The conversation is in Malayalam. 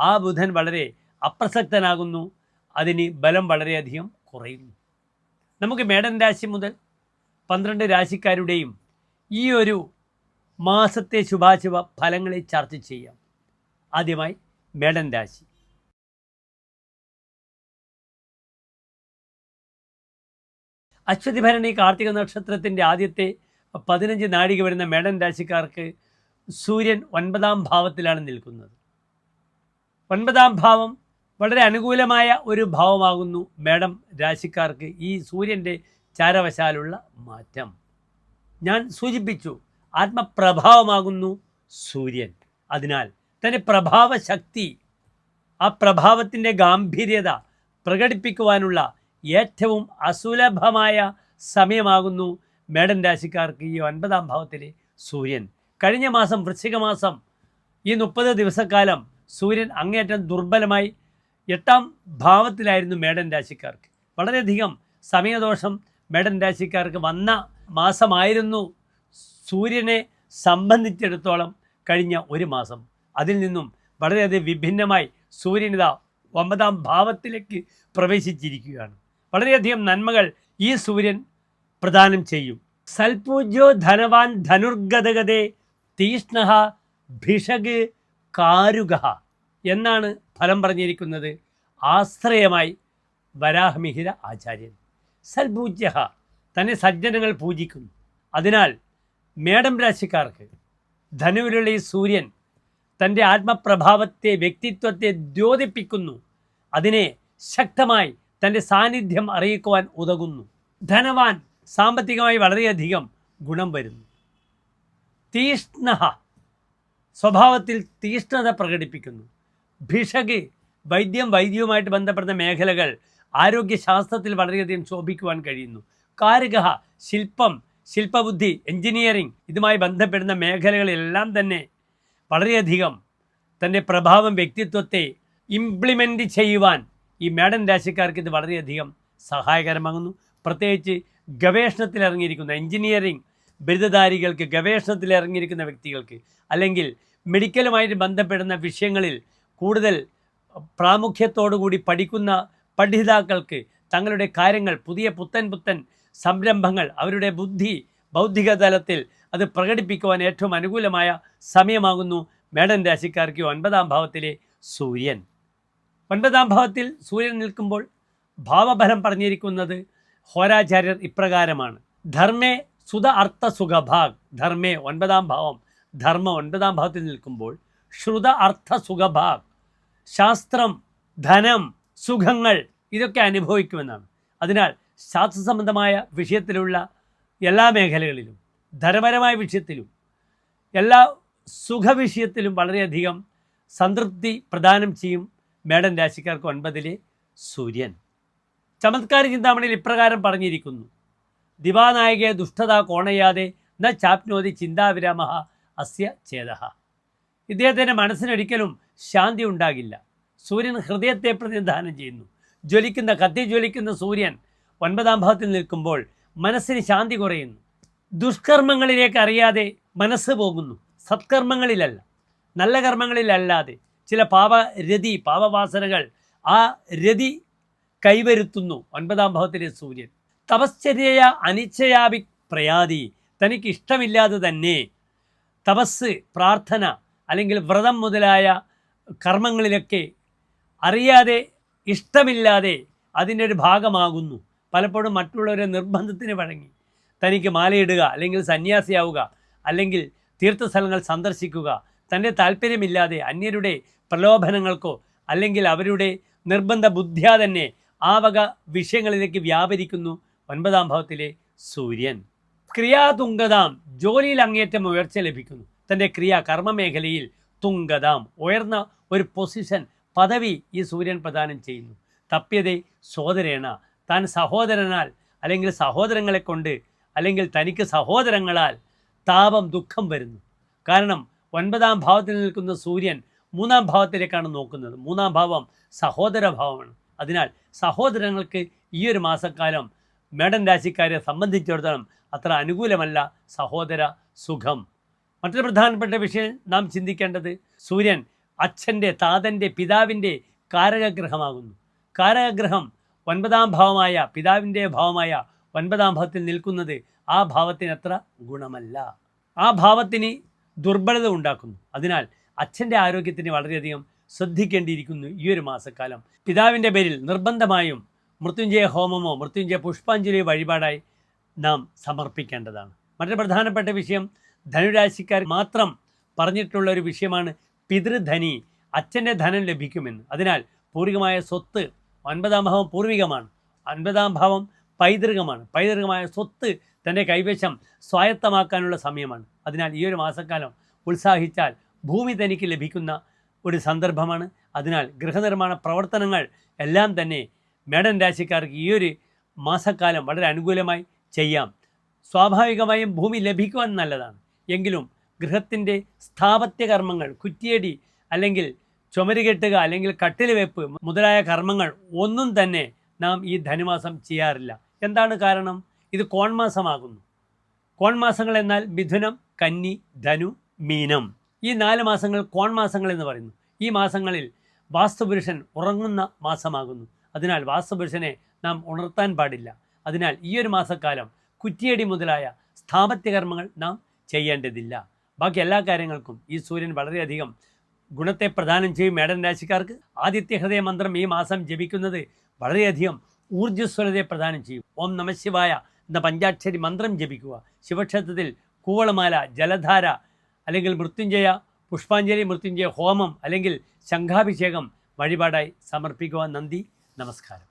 ആ ബുധൻ വളരെ അപ്രസക്തനാകുന്നു. അതിന് ബലം വളരെയധികം കുറയുന്നു. നമുക്ക് മേടൻ രാശി മുതൽ പന്ത്രണ്ട് രാശിക്കാരുടെയും ഈ ഒരു മാസത്തെ ശുഭാശുഭ ഫലങ്ങളെ ചർച്ച ചെയ്യാം. ആദ്യമായി മേടൻ രാശി. അശ്വതി ഭരണി കാർത്തിക നക്ഷത്രത്തിന്റെ ആദ്യത്തെ പതിനഞ്ച് നാഴിക വരുന്ന മേടൻ രാശിക്കാർക്ക് സൂര്യൻ ഒൻപതാം ഭാവത്തിലാണ് നിൽക്കുന്നത്. ഒൻപതാം ഭാവം വളരെ അനുകൂലമായ ഒരു ഭാവമാകുന്നു മേഡം രാശിക്കാർക്ക് ഈ സൂര്യന്റെ ചാരവശാലുള്ള മാറ്റം. ഞാൻ സൂചിപ്പിച്ചു ആത്മപ്രഭാവമാകുന്നു സൂര്യൻ. അതിനാൽ തന്റെ പ്രഭാവശക്തി ആ പ്രഭാവത്തിന്റെ ഗാംഭീര്യത പ്രകടിപ്പിക്കുവാനുള്ള ഏറ്റവും അസുലഭമായ സമയമാകുന്നു മേഡൻ രാശിക്കാർക്ക് ഈ ഒൻപതാം ഭാവത്തിലെ സൂര്യൻ. കഴിഞ്ഞ മാസം വൃശ്ചിക മാസം ഈ മുപ്പത് ദിവസക്കാലം സൂര്യൻ അങ്ങേയറ്റം ദുർബലമായി എട്ടാം ഭാവത്തിലായിരുന്നു മേടൻ രാശിക്കാർക്ക്. വളരെയധികം സമയദോഷം മേടൻ രാശിക്കാർക്ക് വന്ന മാസമായിരുന്നു സൂര്യനെ സംബന്ധിച്ചിടത്തോളം കഴിഞ്ഞ ഒരു മാസം. അതിൽ നിന്നും വളരെയധികം വിഭിന്നമായി സൂര്യനിത ഒമ്പതാം ഭാവത്തിലേക്ക് പ്രവേശിച്ചിരിക്കുകയാണ്. വളരെയധികം നന്മകൾ ഈ സൂര്യൻ പ്രദാനം ചെയ്യും. സൽപൂജ്യോ ധനവാൻ ധനുർഗതഗതേ തീഷ്ണ ഭിഷക് കാരുക എന്നാണ് ഫലം പറഞ്ഞിരിക്കുന്നത്. ആശ്രയമായി വരാഹമിഹിര ആചാര്യൻ. സൽപൂജ്യ തന്നെ സജ്ജനങ്ങൾ പൂജിക്കുന്നു. അതിനാൽ മേടം രാശിക്കാർക്ക് ധനുവിലുള്ള ഈ സൂര്യൻ തന്റെ ആത്മപ്രഭാവത്തെ വ്യക്തിത്വത്തെ ദ്യോതിപ്പിക്കുന്നു. അതിനെ ശക്തമായി തന്റെ സാന്നിധ്യം അറിയിക്കുവാൻ ഉതകുന്നു. ധനവാൻ സാമ്പത്തികമായി വളരെയധികം ഗുണം വരുന്നു. തീഷ്ണ സ്വഭാവത്തിൽ തീഷ്ണത പ്രകടിപ്പിക്കുന്നു. ഭിഷക് വൈദ്യം വൈദ്യവുമായിട്ട് ബന്ധപ്പെടുന്ന മേഖലകൾ ആരോഗ്യശാസ്ത്രത്തിൽ വളരെയധികം ശോഭിക്കുവാൻ കഴിയുന്നു. കാരകഹ ശില്പം ശില്പബുദ്ധി എഞ്ചിനീയറിംഗ് ഇതുമായി ബന്ധപ്പെടുന്ന മേഖലകളിലെല്ലാം തന്നെ വളരെയധികം തന്റെ പ്രഭാവം വ്യക്തിത്വത്തെ ഇംപ്ലിമെന്റ് ചെയ്യുവാൻ ഈ മേഡൻ രാശിക്കാർക്ക് ഇത് വളരെയധികം സഹായകരമാകുന്നു. പ്രത്യേകിച്ച് ഗവേഷണത്തിൽ ഇറങ്ങിയിരിക്കുന്ന എഞ്ചിനീയറിംഗ് ബിരുദധാരികൾക്ക് ഗവേഷണത്തിൽ ഇറങ്ങിയിരിക്കുന്ന വ്യക്തികൾക്ക് അല്ലെങ്കിൽ മെഡിക്കലുമായിട്ട് ബന്ധപ്പെടുന്ന വിഷയങ്ങളിൽ കൂടുതൽ പ്രാമുഖ്യത്തോടുകൂടി പഠിക്കുന്ന പഠിതാക്കൾക്ക് തങ്ങളുടെ കാര്യങ്ങൾ പുതിയ പുത്തൻ പുത്തൻ സംരംഭങ്ങൾ അവരുടെ ബുദ്ധി ബൗദ്ധിക തലത്തിൽ അത് പ്രകടിപ്പിക്കുവാൻ ഏറ്റവും അനുകൂലമായ സമയമാകുന്നു മേടൻ രാശിക്കാർക്ക് ഒൻപതാം ഭാവത്തിലെ സൂര്യൻ. ഒൻപതാം ഭാവത്തിൽ സൂര്യൻ നിൽക്കുമ്പോൾ ഭാവഫലം പറഞ്ഞിരിക്കുന്നത് ഹോരാചാര്യർ ഇപ്രകാരമാണ്. ധർമ്മേ സുത അർത്ഥ സുഖഭാഗ് ധർമ്മേ ഒൻപതാം ഭാവം. ധർമ്മ ഒൻപതാം ഭാവത്തിൽ നിൽക്കുമ്പോൾ ശ്രുത അർത്ഥ സുഖഭാഗ് ശാസ്ത്രം ധനം സുഖങ്ങൾ ഇതൊക്കെ അനുഭവിക്കുമെന്നാണ്. അതിനാൽ ശാസ്ത്ര സംബന്ധമായ വിഷയത്തിലുള്ള എല്ലാ മേഖലകളിലും ധനപരമായ വിഷയത്തിലും എല്ലാ സുഖവിഷയത്തിലും വളരെയധികം സംതൃപ്തി പ്രദാനം ചെയ്യും മേടൻ രാശിക്കാർക്ക് ഒൻപതിലെ സൂര്യൻ. ചമത്കാര ചിന്താമണിയിൽ ഇപ്രകാരം പറഞ്ഞിരിക്കുന്നു. ദിവാനായകയെ ദുഷ്ടത കോണയാതെ ന ചാപ്നോതി ചിന്താവിരാമ അസ്യ ചേത ഇദ്ദേഹത്തിന്റെ മനസ്സിനൊരിക്കലും ശാന്തി ഉണ്ടാകില്ല. സൂര്യൻ ഹൃദയത്തെ പ്രതിനിധാനം ചെയ്യുന്നു. ജ്വലിക്കുന്ന കത്തി ജ്വലിക്കുന്ന സൂര്യൻ ഒൻപതാം ഭാവത്തിൽ നിൽക്കുമ്പോൾ മനസ്സിന് ശാന്തി കുറയുന്നു. ദുഷ്കർമ്മങ്ങളിലേക്ക് അറിയാതെ മനസ്സ് പോകുന്നു. സത്കർമ്മങ്ങളിലല്ല നല്ല കർമ്മങ്ങളിലല്ലാതെ ചില പാപരതി പാപവാസനകൾ ആ രതി കൈവരുത്തുന്നു ഒൻപതാം ഭാവത്തിലെ സൂര്യൻ. തപശ്ചര്യയ അനിച്ഛയാപി പ്രയാതി. തനിക്ക് ഇഷ്ടമില്ലാതെ തന്നെ തപസ് പ്രാർത്ഥന അല്ലെങ്കിൽ വ്രതം മുതലായ കർമ്മങ്ങളിലൊക്കെ അറിയാതെ ഇഷ്ടമില്ലാതെ അതിന്റെ ഒരു ഭാഗമാകുന്നു. പലപ്പോഴും മറ്റുള്ളവരെ നിർബന്ധത്തിന് വഴങ്ങി. തനിക്ക് മാലയിടുക അല്ലെങ്കിൽ സന്യാസിയാവുക അല്ലെങ്കിൽ തീർത്ഥസ്ഥലങ്ങൾ സന്ദർശിക്കുക. തന്റെ താല്പര്യമില്ലാതെ അന്യരുടെ പ്രലോഭനങ്ങൾക്കോ അല്ലെങ്കിൽ അവരുടെ നിർബന്ധ ബുദ്ധിയാ തന്നെ ആ വക വിഷയങ്ങളിലേക്ക് വ്യാപരിക്കുന്നു. ഒൻപതാം ഭാവത്തിലെ സൂര്യൻ. ക്രിയാതുങ്കതാം. ജോലിയിൽ അങ്ങേറ്റം ഉയർച്ച ലഭിക്കുന്നു. തന്റെ ക്രിയാ കർമ്മ മേഖലയിൽ തുങ്കതാം. ഉയർന്ന ഒരു പൊസിഷൻ പദവി ഈ സൂര്യൻ പ്രദാനം ചെയ്യുന്നു. തപ്യതേ സോദരേണ താൻ സഹോദരനാൽ അല്ലെങ്കിൽ സഹോദരങ്ങളെ കൊണ്ട് അല്ലെങ്കിൽ തനിക്ക് സഹോദരങ്ങളാൽ താപം ദുഃഖം വരുന്നു. കാരണം ഒൻപതാം ഭാവത്തിൽ നിൽക്കുന്ന സൂര്യൻ മൂന്നാം ഭാവത്തിലേക്കാണ് നോക്കുന്നത്. മൂന്നാം ഭാവം സഹോദര ഭാവമാണ് അതിനാൽ സഹോദരങ്ങൾക്ക് ഈ ഒരു മാസക്കാലം മേടൻ രാശിക്കാരെ സംബന്ധിച്ചിടത്തോളം അത്ര അനുകൂലമല്ല സഹോദര സുഖം. മറ്റൊരു പ്രധാനപ്പെട്ട വിഷയം നാം ചിന്തിക്കേണ്ടത് സൂര്യൻ അച്ഛന്റെ താതന്റെ പിതാവിന്റെ കാരകഗ്രഹമാകുന്നു. കാരകഗ്രഹം ഒൻപതാം ഭാവമായ പിതാവിന്റെ ഭാവമായ ഒൻപതാം ഭാവത്തിൽ നിൽക്കുന്നത് ആ ഭാവത്തിന് അത്ര ഗുണമല്ല. ആ ഭാവത്തിന് ദുർബലത ഉണ്ടാക്കുന്നു. അതിനാൽ അച്ഛന്റെ ആരോഗ്യത്തിന് വളരെയധികം ശ്രദ്ധിക്കേണ്ടിയിരിക്കുന്നു ഈ ഒരു മാസക്കാലം. പിതാവിന്റെ പേരിൽ നിർബന്ധമായും മൃത്യുഞ്ജയ ഹോമമോ മൃത്യുഞ്ജയ പുഷ്പാഞ്ജലിയോ വഴിപാടായി നാം സമർപ്പിക്കേണ്ടതാണ്. മറ്റൊരു പ്രധാനപ്പെട്ട വിഷയം ധനുരാശിക്കാർ മാത്രം പറഞ്ഞിട്ടുള്ള ഒരു വിഷയമാണ് പിതൃധനി അച്ഛന്റെ ധനം ലഭിക്കുമെന്ന്. അതിനാൽ പൂർവികമായ സ്വത്ത് ഒൻപതാം ഭാവം പൂർവികമാണ് ഒൻപതാം ഭാവം പൈതൃകമാണ്. പൈതൃകമായ സ്വത്ത് തന്റെ കൈവശം സ്വായത്തമാക്കാനുള്ള സമയമാണ്. അതിനാൽ ഈ ഒരു മാസക്കാലം ഉത്സാഹിച്ചാൽ ഭൂമി തനിക്ക് ലഭിക്കുന്ന ഒരു സന്ദർഭമാണ്. അതിനാൽ ഗൃഹനിർമ്മാണ പ്രവർത്തനങ്ങൾ എല്ലാം തന്നെ മേടൻ രാശിക്കാർക്ക് ഈ ഒരു മാസക്കാലം വളരെ അനുകൂലമായി ചെയ്യാം. സ്വാഭാവികമായും ഭൂമി ലഭിക്കുവാൻ നല്ലതാണ്. എങ്കിലും ഗൃഹത്തിന്റെ സ്ഥാപത്യ കർമ്മങ്ങൾ കുറ്റിയടി അല്ലെങ്കിൽ ചുമരുകെട്ടുക അല്ലെങ്കിൽ കട്ടിൽ വെപ്പ് മുതലായ കർമ്മങ്ങൾ ഒന്നും തന്നെ നാം ഈ ധനുമാസം ചെയ്യാറില്ല. എന്താണ് കാരണം? ഇത് കോൺമാസമാകുന്നു കോൺമാസങ്ങൾ എന്നാൽ മിഥുനം കന്നി ധനു മീനം. ഈ നാല് മാസങ്ങൾ കോൺമാസങ്ങൾ എന്ന് പറയുന്നു. ഈ മാസങ്ങളിൽ വാസ്തുപുരുഷൻ ഉറങ്ങുന്ന മാസമാകുന്നു. അതിനാൽ വാസ്തുപുരുഷനെ നാം ഉണർത്താൻ പാടില്ല. അതിനാൽ ഈ ഒരു മാസക്കാലം കുറ്റിയടി മുതലായ സ്ഥാപത്യകർമ്മങ്ങൾ നാം ചെയ്യേണ്ടതില്ല. ബാക്കി എല്ലാ കാര്യങ്ങൾക്കും ഈ സൂര്യൻ വളരെയധികം ഗുണത്തെ പ്രദാനം ചെയ്യും മേടൻ രാശിക്കാർക്ക്. ആദിത്യ ഹൃദയ മന്ത്രം ഈ മാസം ജപിക്കുന്നത് വളരെയധികം ഊർജസ്വലതയെ പ്രദാനം ചെയ്യും. ഓം നമശിവായ എന്ന പഞ്ചാക്ഷരി മന്ത്രം ജപിക്കുക. ശിവക്ഷേത്രത്തിൽ കൂവളമാല ജലധാര അല്ലെങ്കിൽ മൃത്യുഞ്ജയ പുഷ്പാഞ്ജലി മൃത്യുഞ്ജയ ഹോമം അല്ലെങ്കിൽ ശംഖാഭിഷേകം വഴിപാടായി സമർപ്പിക്കുക നന്ദി. నమస్కారం.